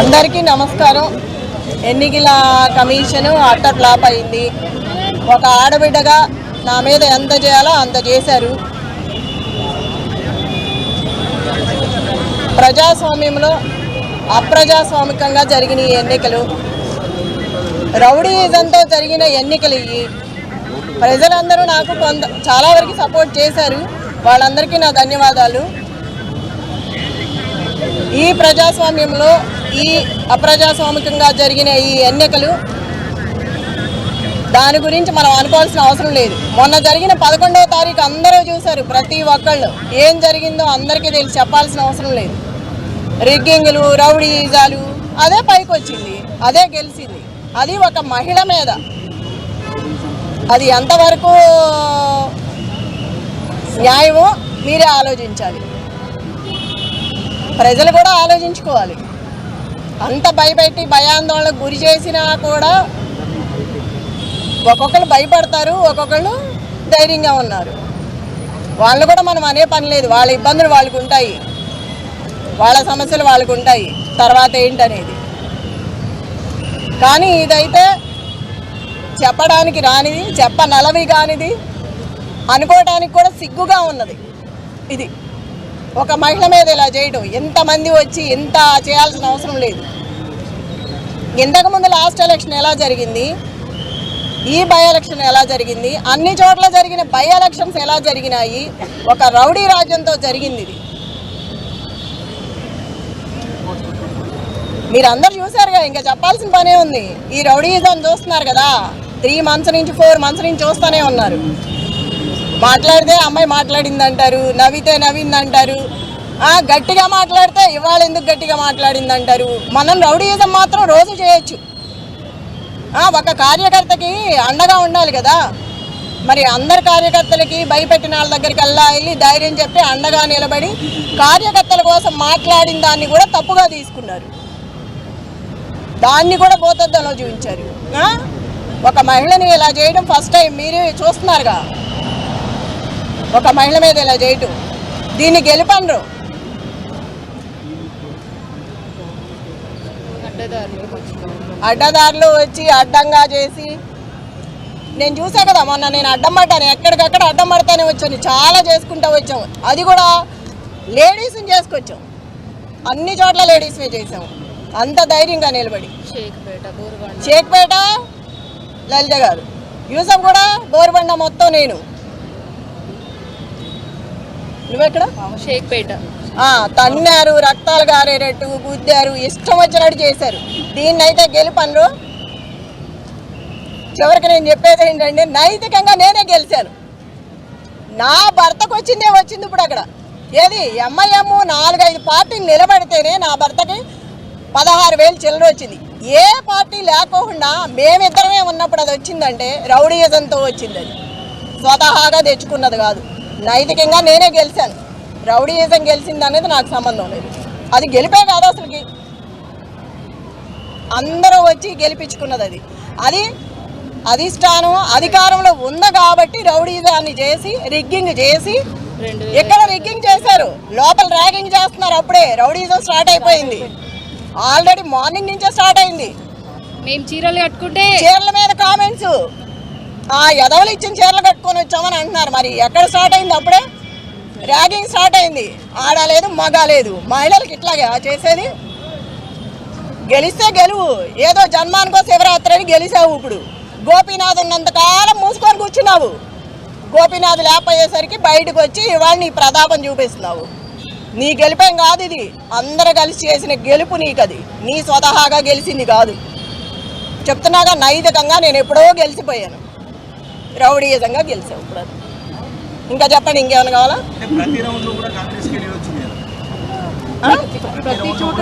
అందరికీ నమస్కారం. ఎన్నికల కమిషన్ అట్ట ఫ్లాప్ అయింది. ఒక ఆడబిడ్డగా నా మీద ఎంత చేయాలో అంత చేశారు. ప్రజాస్వామ్యంలో అప్రజాస్వామికంగా జరిగిన ఈ ఎన్నికలు రౌడీజంతో జరిగిన ఎన్నికలు ఇవి. ప్రజలందరూ నాకు కొంత చాలా వరకు సపోర్ట్ చేశారు. వాళ్ళందరికీ నా ధన్యవాదాలు. ఈ ప్రజాస్వామ్యంలో ఈ అప్రజాస్వామికంగా జరిగిన ఈ ఎన్నికలు దాని గురించి మనం అనుకోవాల్సిన అవసరం లేదు. మొన్న జరిగిన పదకొండవ తారీఖు అందరూ చూశారు ప్రతి ఒక్కళ్ళు. ఏం జరిగిందో అందరికీ తెలిసి చెప్పాల్సిన అవసరం లేదు. రిగ్గింగ్లు రౌడీజాలు అదే పైకి వచ్చింది అదే గెలిచింది. అది ఒక మహిళ మీద. అది ఎంతవరకు న్యాయమో మీరే ఆలోచించాలి. ప్రజలు కూడా ఆలోచించుకోవాలి. అంత భయపెట్టి భయాందోళనకు గురి చేసినా కూడా ఒక్కొక్కరు భయపడతారు ఒక్కొక్కళ్ళు ధైర్యంగా ఉన్నారు. వాళ్ళు కూడా మనం అనే పని లేదు. వాళ్ళ ఇబ్బందులు వాళ్ళకు ఉంటాయి. వాళ్ళ సమస్యలు వాళ్ళకు ఉంటాయి. తర్వాత ఏంటనేది. కానీ ఇదైతే చెప్పడానికి రానిది చెప్ప నలవి కానిది అనుకోవడానికి కూడా సిగ్గుగా ఉన్నది. ఇది. ఒక మహిళ మీద ఇలా చేయడం ఎంతమంది వచ్చి ఎంత చేయాల్సిన అవసరం లేదు. ఇంతకుముందు లాస్ట్ ఎలక్షన్ ఎలా జరిగింది? ఈ బై ఎలక్షన్ ఎలా జరిగింది? అన్ని చోట్ల జరిగిన బై ఎలక్షన్స్ ఎలా జరిగినాయి? ఒక రౌడీ రాజ్యంతో జరిగింది ఇది. మీరందరూ చూసారుగా ఇంకా చెప్పాల్సిన పనే ఉంది. ఈ రౌడీయిజం చూస్తున్నారు కదా. త్రీ మంత్స్ నుంచి ఫోర్ మంత్స్ నుంచి చూస్తూనే ఉన్నారు. మాట్లాడితే అమ్మాయి మాట్లాడింది అంటారు నవ్వితే నవ్వింది అంటారు గట్టిగా మాట్లాడితే ఇవాళ ఎందుకు గట్టిగా మాట్లాడింది అంటారు మనం రౌడీయిజం మాత్రం రోజు చేయొచ్చు. ఒక కార్యకర్తకి అండగా ఉండాలి కదా. మరి అందరి కార్యకర్తలకి భయపెట్టిన వాళ్ళ దగ్గరికి వెళ్ళా వెళ్ళి ధైర్యం చెప్పి అండగా నిలబడి కార్యకర్తల కోసం మాట్లాడిన దాన్ని కూడా తప్పుగా తీసుకున్నారు. దాన్ని కూడా భూతద్దంలో చూపించారు. ఒక మహిళని ఇలా చేయడం ఫస్ట్ టైం మీరు చూస్తున్నారుగా. ఒక మహిళ మీద ఇలా చేయటం. దీన్ని గెలుపనరు. అడ్డదారులు వచ్చి అడ్డంగా చేసి నేను చూసా కదా మొన్న నేను అడ్డం పడ్డాను. ఎక్కడికక్కడ అడ్డం పడతానే వచ్చాను. చాలా చేసుకుంటూ వచ్చాము అది కూడా లేడీస్ని చేసుకొచ్చాం. అన్ని చోట్ల లేడీస్ని చేసాము అంత ధైర్యంగా నిలబడి. షేక్పేట లలిత గారు. యూసఫ్ కూడా బోరుబండ మొత్తం నేను. నువ్వెక్కడ? షేక్పేట. ఆ, తన్నారు రక్తాలు గారేటట్టు గుద్దారు ఇష్టం వచ్చినట్టు చేశారు. దీన్ని అయితే గెలుపనరు. చివరికి నేను చెప్పేది ఏంటంటే నైతికంగా నేనే గెలిచాను. నా భర్తకు వచ్చిందే వచ్చింది ఇప్పుడు అక్కడ. ఏది? ఎంఐఎం నాలుగైదు పార్టీలు నిలబడితేనే నా భర్తకి పదహారు వేలు చిల్లర వచ్చింది. ఏ పార్టీ లేకోకుండా మేమిద్దరమే ఉన్నప్పుడు అది వచ్చిందంటే రౌడీయిజంతో వచ్చింది అది. స్వతహాగా తెచ్చుకున్నది కాదు. నైతికంగా నేనే గెలిచాను. రౌడీయిజం గెలిచింది అనేది నాకు సంబంధం లేదు. అది గెలిపే కాదు అసలుకి. అందరూ వచ్చి గెలిపించుకున్నది అది. అది అధిష్టానం అధికారంలో ఉంది కాబట్టి రౌడీజాన్ని చేసి రిగ్గింగ్ చేసి ఎక్కడ రిగ్గింగ్ చేశారు? లోపల ర్యాగింగ్ చేస్తున్నారు అప్పుడే. రౌడీజం స్టార్ట్ అయిపోయింది. ఆల్రెడీ మార్నింగ్ నుంచే స్టార్ట్ అయింది. మేము చీరలు కట్టుకుంటే చీరల మీద కామెంట్స్. ఆ ఎదవలు ఇచ్చిన చీరలు కట్టుకొని వచ్చామని అంటున్నారు. మరి ఎక్కడ స్టార్ట్ అయింది అప్పుడే? ర్యాగింగ్ స్టార్ట్ అయింది. ఆడలేదు మగ లేదు. మహిళలకు ఇట్లాగే చేసేది. గెలిస్తే గెలువు. ఏదో జన్మానికో శివరాత్రి అని గెలిచావు ఇప్పుడు. గోపీనాథ్ ఉన్నంతకాలం మూసుకొని కూర్చున్నావు. గోపీనాథ్ లేకపోయేసరికి బయటకు వచ్చి ఇవాళ నీ ప్రతాపం చూపిస్తున్నావు. నీ గెలిపేం కాదు ఇది. అందరు కలిసి చేసిన గెలుపు నీకు అది నీ స్వతహాగా గెలిచింది కాదు. చెప్తున్నాగా నైతికంగా నేను ఎప్పుడో గెలిచిపోయాను. రౌడీయజంగా గెలిచావు ఇప్పుడు అది. ఇంకా చెప్పండి ఇంకేమైనా కావాలా? ప్రతి రౌండ్లో కూడా కాంగ్రెస్కి వచ్చింది కదా ఆ? ప్రతి చోట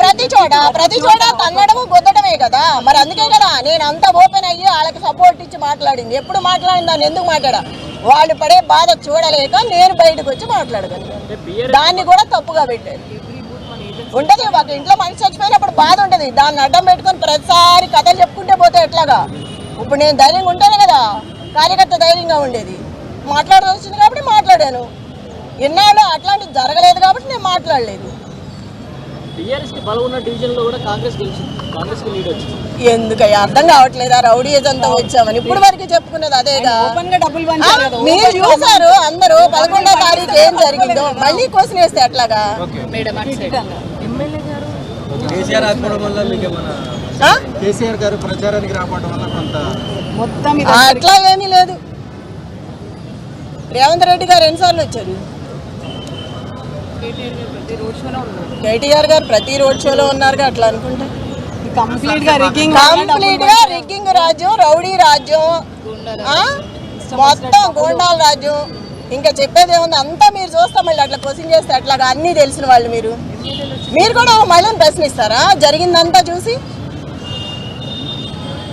ప్రతి చోట ప్రతి చోట తన్నడము గుద్దడమే కదా. మరి అందుకే కదా నేను అంతా ఓపెన్ అయ్యి వాళ్ళకి సపోర్ట్ ఇచ్చి మాట్లాడింది. ఎప్పుడు మాట్లాడింది దాన్ని ఎందుకు మాట్లాడా? వాళ్ళు పడే బాధ చూడలేక నేను బయటకు వచ్చి మాట్లాడగలను. దాన్ని కూడా తప్పుగా పెట్టారు. ఉంటది ఒక ఇంట్లో మనిషి చచ్చిపోయినప్పుడు బాధ ఉంటది. దాన్ని అడ్డం పెట్టుకొని ప్రతిసారి కథలు చెప్పుకుంటే పోతే ఎట్లాగా? ఇప్పుడు నేను ధైర్యంగా ఉంటాను కదా. కార్యకర్త ధైర్యంగా ఉండేది. మాట్లాడాల్సింది కాబట్టి మాట్లాడాను. ఎన్నాళ్ళు అట్లాంటిది జరగలేదు కాబట్టి నేను మాట్లాడలేదు. టీఆర్ఎస్కి బలం ఉన్న డివిజన్లో కూడా కాంగ్రెస్ గెలిచింది. కాంగ్రెస్కి లీడ్ వచ్చింది. ఎందుకయ్యా అర్థం కావట్లేదా? రౌడీ అంతా వచ్చామని ఇప్పుడు వరకు చెప్పుకున్నది అదేగా మీరు చూసారు అందరూ పదకొండో తారీఖు ఏం జరిగిందో మళ్ళీ క్వశ్చన్ వేస్తే ఎట్లాగా మేడం అటు సైడ్. కేసీఆర్ గారు ప్రచారానికి రావడం వల్ల కొంత ఆ, అట్లా ఏమీ లేదు. రేవంత్ రెడ్డి గారు ఎన్నిసార్లు వచ్చారు? కేటీఆర్ గారు ప్రతి రోడ్ షోలో ఉన్నారుగా అట్లా అనుకుంటే. కంప్లీట్గా రిగ్గింగ్ కంప్లీట్గా రిగ్గింగ్ రాజ్యం రౌడీ రాజ్యం? మొత్తం గోండాల రాజ్యం ఇంకా చెప్పేది ఏముంది? అంతా మీరు చూస్తాం మళ్ళీ అట్లా క్వశ్చన్ చేస్తే అట్లాగా అన్నీ తెలిసిన వాళ్ళు మీరు. మీరు కూడా మహిళను ప్రశ్నిస్తారా? జరిగిందంతా చూసి